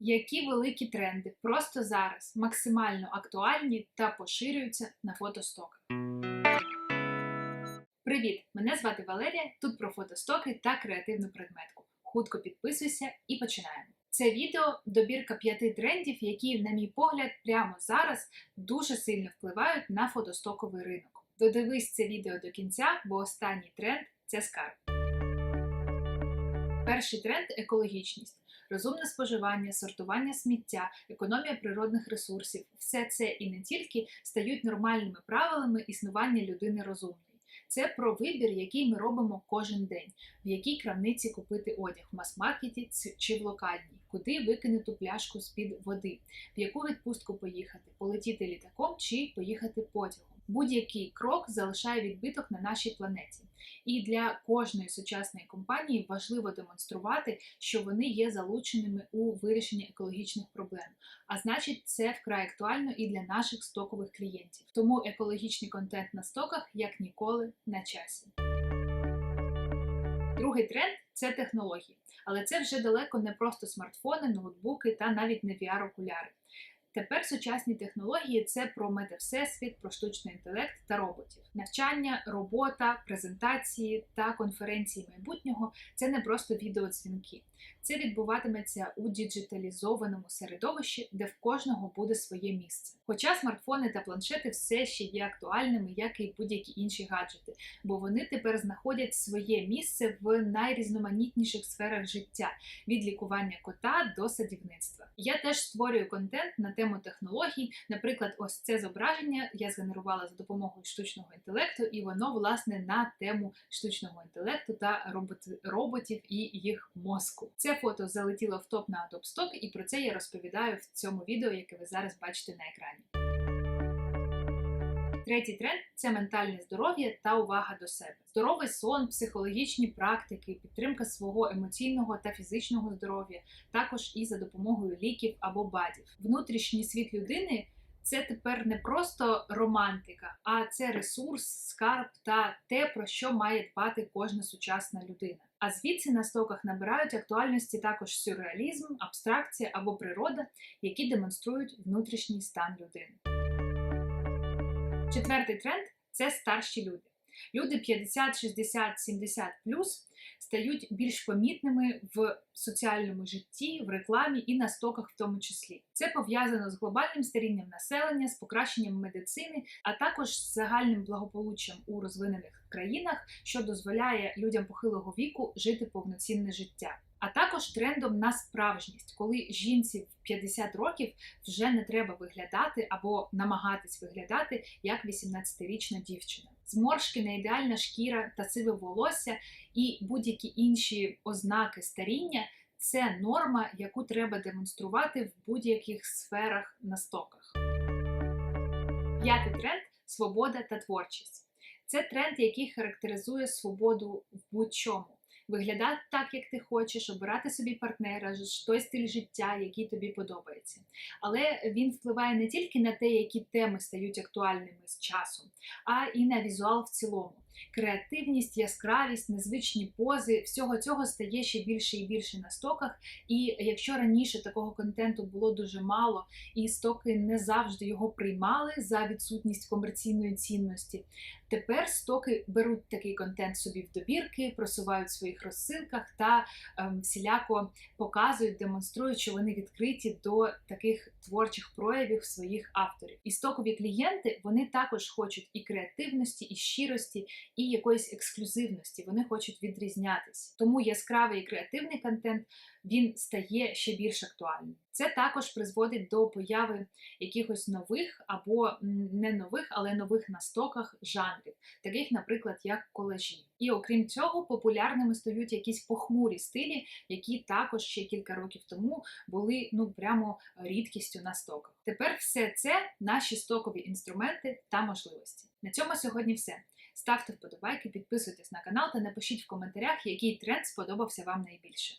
Які великі тренди просто зараз максимально актуальні та поширюються на фотосток? Привіт! Мене звати Валерія. Тут про фотостоки та креативну предметку. Хутко підписуйся і починаємо. Це відео добірка п'яти трендів, які, на мій погляд, прямо зараз дуже сильно впливають на фотостоковий ринок. Додивись це відео до кінця, бо останній тренд це скарб. Перший тренд екологічність. Розумне споживання, сортування сміття, економія природних ресурсів все це і не тільки стають нормальними правилами існування людини розумної. Це про вибір, який ми робимо кожен день, в якій крамниці купити одяг в мас-маркеті чи в локальній, куди викинути пляшку з-під води, в яку відпустку поїхати, полетіти літаком чи поїхати потягом. Будь-який крок залишає відбиток на нашій планеті, і для кожної сучасної компанії важливо демонструвати, що вони є залученими у вирішенні екологічних проблем. А значить, це вкрай актуально і для наших стокових клієнтів. Тому екологічний контент на стоках як ніколи на часі. Другий тренд це технології, але це вже далеко не просто смартфони, ноутбуки та навіть не VR-окуляри. Тепер сучасні технології це про метавсесвіт, про штучний інтелект та роботів. Навчання, робота, презентації та конференції майбутнього це не просто відеодзвінки. Це відбуватиметься у діджиталізованому середовищі, де в кожного буде своє місце. Хоча смартфони та планшети все ще є актуальними, як і будь-які інші гаджети, бо вони тепер знаходять своє місце в найрізноманітніших сферах життя від лікування кота до садівництва. Я теж створюю контент на тему технологій. Наприклад, ось це зображення я згенерувала за допомогою штучного інтелекту, і воно власне на тему штучного інтелекту та роботів і їх мозку. Це фото залетіло в топ на Stock, і про це я розповідаю в цьому відео, яке ви зараз бачите на екрані. Третій тренд це ментальне здоров'я та увага до себе. Здоровий сон, психологічні практики, підтримка свого емоційного та фізичного здоров'я, також і за допомогою ліків або бадів. Внутрішній світ людини. Це тепер не просто романтика, а це ресурс, скарб та те, про що має дбати кожна сучасна людина. А звідси на стоках набирають актуальності також сюрреалізм, абстракція або природа, які демонструють внутрішній стан людини. Четвертий тренд це старші люди. Люди 50, 60, 70 стають більш помітними в соціальному житті, в рекламі і на стоках, в тому числі. Це пов'язано з глобальним старінням населення, з покращенням медицини, а також з загальним благополуччям у розвинених країнах, що дозволяє людям похилого віку жити повноцінне життя. А також трендом на справжність, коли жінці в 50 років вже не треба виглядати або намагатись виглядати як 18-річна дівчина. Зморшки, неідеальна шкіра та сиве волосся і будь-які інші ознаки старіння це норма, яку треба демонструвати в будь-яких сферах на стоках. П'ятий тренд свобода та творчість. Це тренд, який характеризує свободу в будь-чому виглядати так, як ти хочеш, обирати собі партнера, той стиль життя, який тобі подобається. Але він впливає не тільки на те, які теми стають актуальними з часом, а і на візуал в цілому. Креативність, яскравість, незвичні пози всього цього стає ще більше і більше на стоках. І якщо раніше такого контенту було дуже мало, і стоки не завжди його приймали за відсутність комерційної цінності, тепер стоки беруть такий контент собі в добірки, просувають в своїх розсилках та ем, всіляко показують, демонструють, що вони відкриті до таких творчих проявів своїх авторів. І стокові клієнти вони також хочуть і креативності, і щирості і якоїсь ексклюзивності. Вони хочуть відрізнятись. Тому яскравий і креативний контент він стає ще більш актуальним. Це також призводить до появи якихось нових або не нових, але нових на стоках жанрів, таких, наприклад, як колажі. І окрім цього, популярними стають якісь похмурі стилі, які також ще кілька років тому були ну прямо рідкістю на стоках. Тепер все це наші стокові інструменти та можливості. На цьому сьогодні все. Ставте вподобайки, підписуйтесь на канал та напишіть в коментарях, який тренд сподобався вам найбільше.